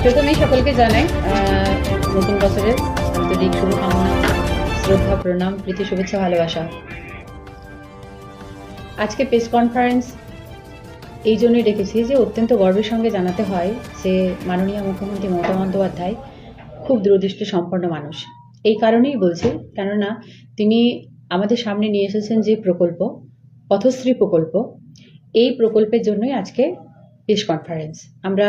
প্রথমেই সকলকে জানাই নতুন বছরের আন্তরিক শুভকামনা, শ্রদ্ধা, প্রণাম, প্রীতি, শুভেচ্ছা, ভালোবাসা। আজকে প্রেস কনফারেন্স এই জন্যই ডেকেছি যে অত্যন্ত গর্বের সঙ্গে জানাতে হয় যে মাননীয় মুখ্যমন্ত্রী মমতা বন্দ্যোপাধ্যায় খুব দূরদৃষ্টি সম্পন্ন মানুষ। এই কারণেই বলছি, কেননা তিনি আমাদের সামনে নিয়ে এসেছেন যে প্রকল্প, পথশ্রী প্রকল্প, এই প্রকল্পের জন্যই আজকে প্রেস কনফারেন্স আমরা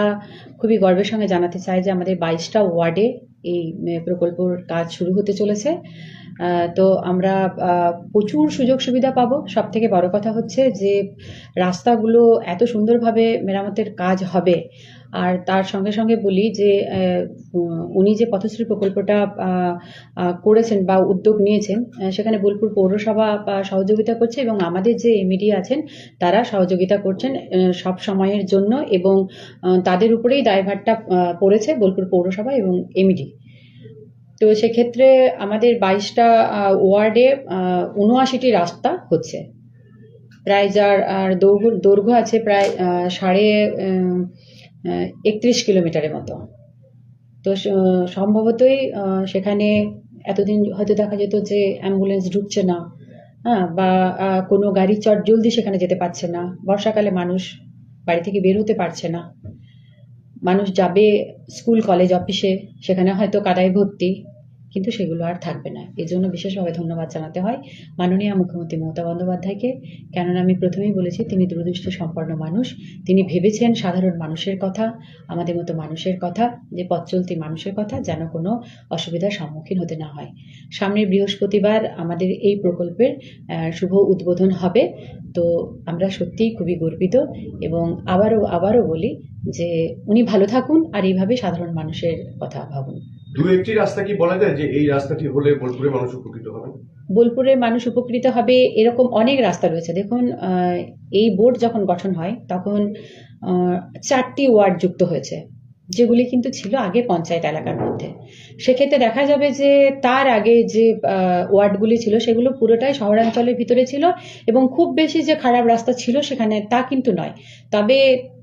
খুবই গর্বের সঙ্গে জানাতে চাই যে আমাদের বাইশটা ওয়ার্ডে এই প্রকল্পর কাজ শুরু হতে চলেছে। তো আমরা প্রচুর সুযোগ সুবিধা পাবো। সব থেকে বড় কথা হচ্ছে যে, রাস্তাগুলো এত সুন্দরভাবে মেরামতের কাজ হবে। আর তার সঙ্গে সঙ্গে বলি যে উনি যে পথশ্রী প্রকল্পটা করেছেন বা উদ্যোগ নিয়েছেন সেখানে বোলপুর পৌরসভা সহযোগিতা করছে এবং আমাদের যে এমইডি আছেন, তারা সহযোগিতা করছেন সব সময়ের জন্য এবং তাদের উপরেই দায়ভারটা পড়েছে বোলপুর পৌরসভা এবং এমইডি তো সেক্ষেত্রে আমাদের বাইশটা ওয়ার্ডে উনআশিটি রাস্তা হচ্ছে। প্রায় যার, আর দৈর্ঘ্য দৈর্ঘ্য আছে প্রায় সাড়ে একত্রিশ কিলোমিটারের মতো। তো সম্ভবতই সেখানে এতদিন হয়তো দেখা যেত যে অ্যাম্বুলেন্স ঢুকছে না হ্যাঁ বা কোনো গাড়ি চট জলদি সেখানে যেতে পারছে না, বর্ষাকালে মানুষ বাড়ি থেকে বের হতে পারছে না। মানুষ যাবে স্কুল, কলেজ, অফিসে, সেখানে হয়তো কাদায় ভর্তি। কিন্তু সেগুলো আর থাকবে না। এই জন্য বিশেষভাবে ধন্যবাদ জানাতে হয় মাননীয় মুখ্যমন্ত্রী মমতা বন্দ্যোপাধ্যায়কে। কেননা আমি প্রথমেই বলেছি, তিনি দূরদৃষ্টি সম্পন্ন মানুষ। তিনি ভেবেছেন সাধারণ মানুষের কথা, আমাদের মতো মানুষের কথা, যে পথ চলতি মানুষের কথা, যেন কোনো অসুবিধার সম্মুখীন হতে না হয়। সামনের বৃহস্পতিবার আমাদের এই প্রকল্পের শুভ উদ্বোধন হবে। তো আমরা সত্যিই খুবই গর্বিত এবং আবারও আবারও বলি যে উনি ভালো থাকুন আর এইভাবে সাধারণ মানুষের কথা ভাবুন। দু একটি রাস্তা কি বলা যায় যে এই রাস্তাটি হলে বোলপুরে মানুষ উপকৃত হবেন বোলপুরের মানুষ উপকৃত হবে এরকম অনেক রাস্তা রয়েছে। দেখুন এই বোর্ড যখন গঠন হয়, তখন চারটি ওয়ার্ড যুক্ত হয়েছে, যেগুলি কিন্তু ছিল আগে পঞ্চায়েত এলাকার মধ্যে। সেক্ষেত্রে দেখা যাবে যে তার আগে যে ওয়ার্ডগুলি ছিল, সেগুলো পুরোটাই শহরাঞ্চলের ভিতরে ছিল এবং খুব বেশি যে খারাপ রাস্তা ছিল সেখানে তা কিন্তু নয়। তবে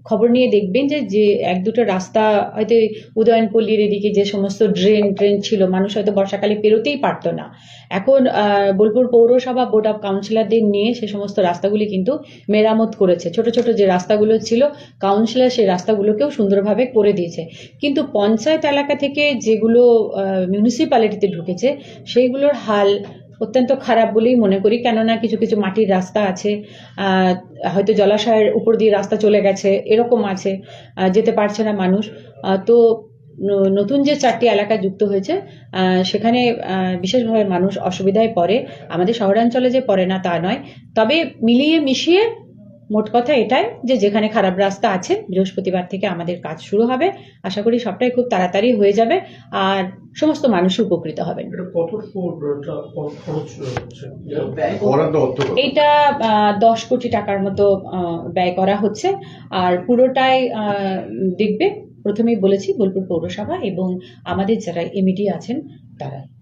খবর নিয়ে দেখবেন যে যে এক দুটো রাস্তা হয়তো উদয়নপল্লীর এদিকে যে সমস্ত ড্রেন ট্রেন ছিল, মানুষ হয়তো বর্ষাকালে পেরোতেই পারতো না। এখন বোলপুর পৌরসভা, বোর্ড অফ কাউন্সিলরদের নিয়ে সে সমস্ত রাস্তাগুলি কিন্তু মেরামত করেছে। ছোট ছোট যে রাস্তাগুলো ছিল, কাউন্সিলর সেই রাস্তাগুলোকেও সুন্দরভাবে করে দিয়েছে। কিন্তু পঞ্চায়েত এলাকা থেকে যেগুলো মিউনিসিপ্যালিটিতে ঢুকেছে, সেইগুলোর হাল অত্যন্ত খারাপ বলেই মনে করি। কেননা কিছু কিছু মাটির রাস্তা আছে হয়তো জলাশয়ের উপর দিয়ে রাস্তা চলে গেছে, এরকম আছে যেতে পারছে না মানুষ। তো নতুন যে চারটি এলাকা যুক্ত হয়েছে সেখানে বিশেষভাবে মানুষ অসুবিধায় পড়ে। আমাদের শহরাঞ্চলে যে পড়ে না তা নয়। তবে মিলিয়ে মিশিয়ে মোট কথা এটাই যে যেখানে খারাপ রাস্তা আছে, বৃহস্পতিবার থেকে আমাদের কাজ শুরু হবে। আশা করি সবটাই খুব তাড়াতাড়ি হয়ে যাবে। আর সমস্ত মানুষ উপকৃত হবেন। এটা দশ কোটি টাকার মতো আহ, ব্যয় করা হচ্ছে। আর পুরোটাই আহ, দেখবে প্রথমেই বলেছি বোলপুর পৌরসভা এবং আমাদের যারা এমইডি আছেন তারা